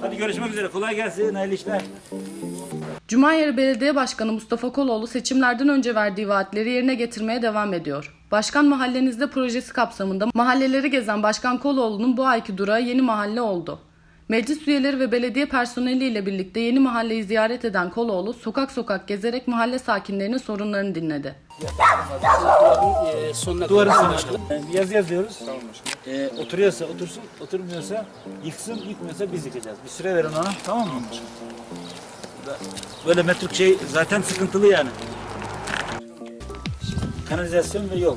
Hadi görüşmek üzere. Kolay gelsin. Hayırlı işler. Cumayeri Belediye Başkanı Mustafa Koloğlu seçimlerden önce verdiği vaatleri yerine getirmeye devam ediyor. Başkan Mahallenizde projesi kapsamında mahalleleri gezen Başkan Koloğlu'nun bu ayki durağı Yeni Mahalle oldu. Meclis üyeleri ve belediye personeliyle birlikte Yeni Mahalleyi ziyaret eden Koloğlu sokak sokak gezerek mahalle sakinlerinin sorunlarını dinledi. Duvarı kadar. sana başkanım. Ee, oturuyorsa otursun, oturmuyorsa yıksın, yıkmıyorsa biz yıkacağız. Bir süre verin ona, tamam mı? Böyle metruk şey zaten sıkıntılı yani. Kanalizasyon ve yol.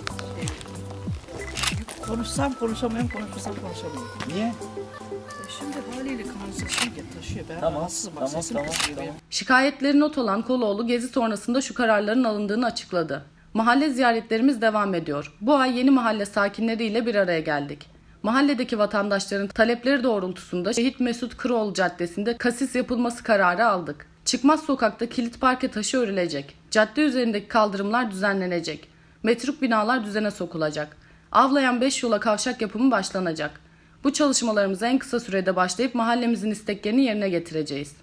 Konuşsam konuşamıyorum, konuşmasam konuşamıyorum. Niye? E şimdi haliyle kanalizasyon taşıyor. Ben Tamam, rahatsızım. Tamam, tamam, tamam. Şikayetleri not alan Koloğlu gezi sonrasında şu kararların alındığını açıkladı. Mahalle ziyaretlerimiz devam ediyor. Bu ay yeni mahalle sakinleriyle bir araya geldik. Mahalledeki vatandaşların talepleri doğrultusunda Şehit Mesut Kıroğlu Caddesi'nde kasis yapılması kararı aldık. Çıkmaz sokakta kilit parke taşı örülecek. Cadde üzerindeki kaldırımlar düzenlenecek. Metruk binalar düzene sokulacak. Avlayan 5 yola kavşak yapımı başlanacak. Bu çalışmalarımıza en kısa sürede başlayıp mahallemizin isteklerini yerine getireceğiz.